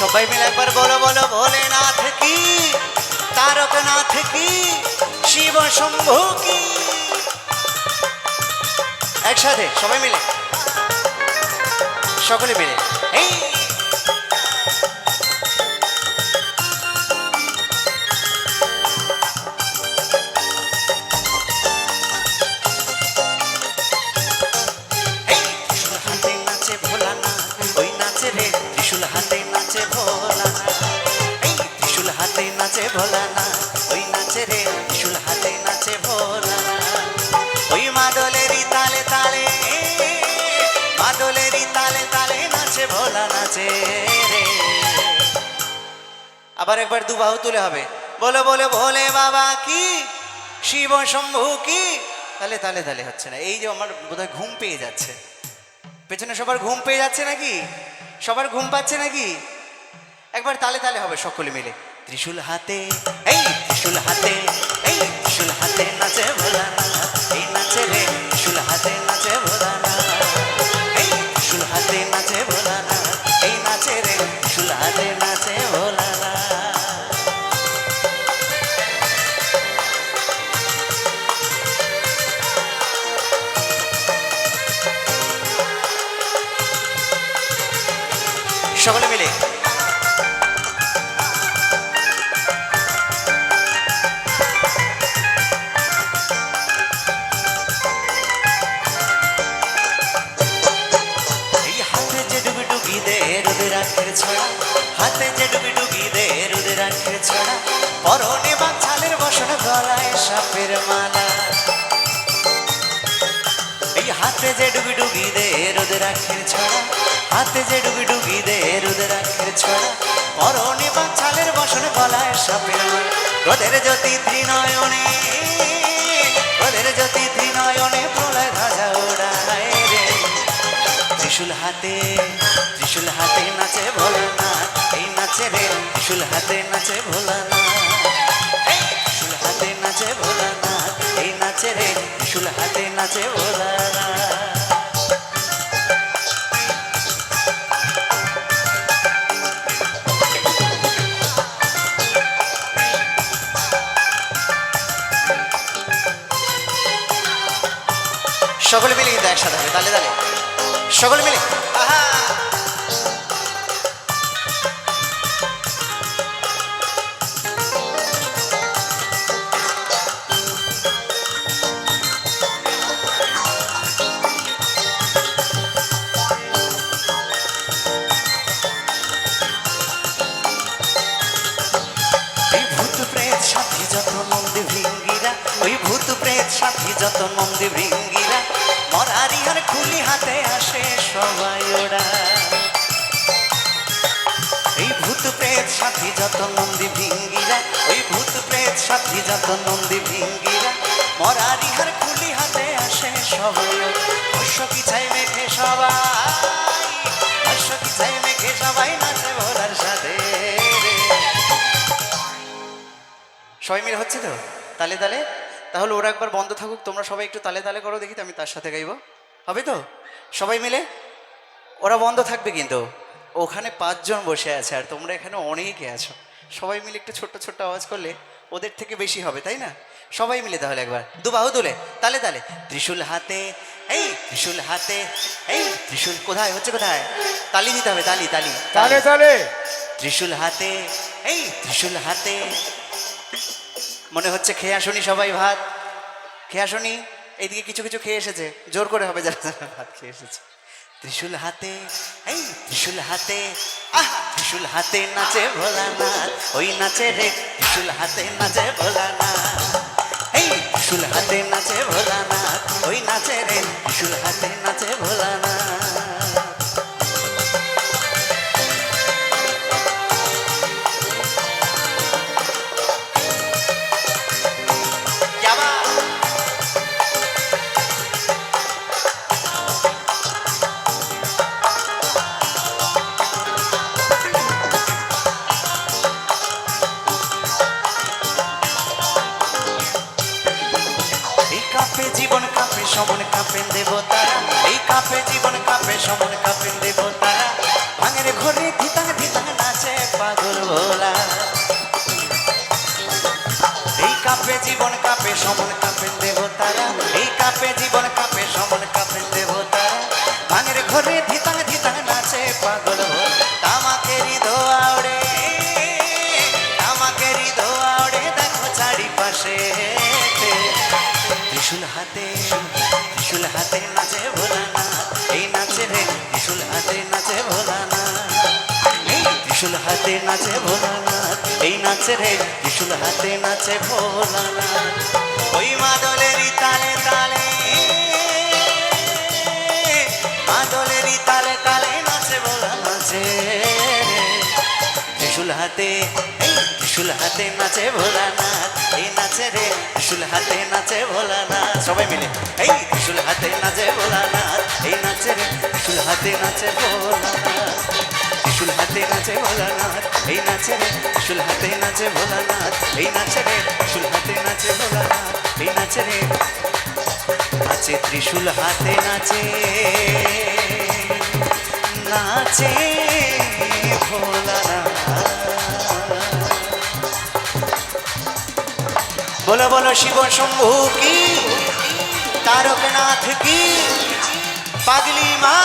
সবাই মিলে একবার বলো বলো, ভোলেনাথ কি? তারকনাথ কি? শিব শম্ভু কি? একসাথে সবাই মিলে। সকলে মিলে। এই ভোলা নাচে আবার একবার দু বাহু তুলে হবে। বলো বলো, ভোলে বাবা কি? শিব শম্ভু কি? তালে তালে তালে হচ্ছে না। এই যে আমার বোধহয় ঘুম পেয়ে যাচ্ছে। পেছনে সবার ঘুম পেয়ে যাচ্ছে নাকি? সবার ঘুম পাচ্ছে নাকি? একবার তালে তালে হবে সকলে মিলে। ত্রিশুল হাতে, এই ত্রিশূল হাতে, এই ত্রিশূল হাতে নাচে ভোলানা এই নাচে রে, ত্রিশুল হাতে নাচে ত্রিশূল হাতে নাচে ভোলানা বসন গলায় সাপের মালা। এই হাতে যে ডুবি ডুবি দে রোদের আখের ছড়া, হাতে যে ডুবি ডুবি দে রোদের আখের ছড়া, পরনে বা ছালের বসন গলায় সাপের মালা। রোদের জ্যোতি ত্রিনয়নে রোদের জ্যোতি ত্রিনয়নে প্রলয় ধ্বজা ওড়ায় রে। ত্রিশুল হাতে ত্রিশুল হাতে নাচে ভোলানাথ, এই নাচে রে। ত্রিশুল হাতে নাচে সকলে মিলে কিন্তু একসাথে হবে তালে তালে সকলে মিলে। যত নন্দী ভিঙ্গিরা, ওই ভূত প্রেত সাথী যত নন্দী ভিঙ্গিরা মরারি আর খুলি হাতে আসে সবাই ওরা। এই ভূত প্রেত সাথী যত নন্দী ভিঙ্গিরা, ওই ভূত প্রেত সাথী যত নন্দী ভিঙ্গিরা মরারি আর খুলি হাতে আসে সবাই কি চাই মেঘে সবাই? কি চাই মেঘে সবাই নাচে ভোলার সাথে সবাই মিলে হচ্ছে তো? তালে তালে? তাহলে ওরা একবার বন্ধ থাকুক তোমরা সবাই একটু তালে তালে করো দেখি আমি তার সাথে গাইবো। হবে তো? সবাই মিলে? ওরা বন্ধ থাকবে কিন্তু। ওখানে পাঁচজন বসে আছে আর তোমরা এখানে অনেকে আছো। সবাই মিলে একটু ছোট্ট ছোট্ট আওয়াজ করলে ওদের থেকে বেশি হবে তাই না? সবাই মিলে তাহলে একবার। দু বাহু তুলে তালে তালে। ত্রিশূল হাতে এই ত্রিশূল হাতে এই ত্রিশূল কোথায়? হচ্ছে কোথায়? তালি দিতে হবে তালি তালি। তালে তালে। ত্রিশূল হাতে এই ত্রিশূল হাতে মনে হচ্ছে খেয়ে আসুনি সবাই ভাত। খেয়ে আসুনি? এইদিকে কিছু কিছু খেয়ে এসেছে। জোর করে হবে যারা যারা ভাত খেয়ে এসেছে। ত্রিশূল হাতে, এই ত্রিশূল হাতে, আহ, ত্রিশূল হাতে নাচে ভোলানাথ, ওই নাচে রে, ত্রিশূল হাতে নাচে ভোলানাথ। এই ত্রিশুল হাতে নাচে ভোলানাথ, ওই নাচে রে, ত্রিশূল হাতে নাচে ভোলানাথ। কাপে জীবন, কাপে সমন, কাপেন দেবতারা এই কাপে জীবন, কাপে সমন, কাপেন দেবতারা ভাঙের ঘরে ধিতাং ধিতাং নাচে পাগল ভোলা। এই কাপে জীবন, কাপে সমন কাপে দেবতারা এই কাপে জীবন, কাপে সমন কাপে দেবতারা ভাঙের ঘরে ধিতাং হাতে, ত্রিশুল হাতে নাচে ভোলানা এই নাচে রে, ত্রিশুল হাতে নাচে ভোলানা এই ত্রিশুল হাতে নাচে ভোলানাথ। এই নাচে রে, ত্রিশুল হাতে নাচে ভোলানাথ। ওই মাদলেরই তালে তালে মাদলেরই তালে তালে নাচে ভোলা নাচে ত্রিশুল হাতে হাতে নাচে ভোলানাথ, এই নাচে রে ত্রিশুল হাতে নাচে ভোলানাথ। সবাই মিলে, এই ত্রিশুল হাতে নাচে ভোলানাথ, এই নাচে রে ত্রিশুল হাতে নাচে ভোলানাথ। ত্রিশুল হাতে নাচে ভোলানাথ, এই নাচে রে ত্রিশুল হাতে নাচে ভোলানাথ, এই নাচে রে ত্রিশুল হাতে নাচে ভোলানাথ, এই নাচে রে নাচে ত্রিশুল হাতে নাচে নাচে ভোলানাথ। বলো বলো শিব শম্ভু কি? তারকনাথ কি? পাগলি মা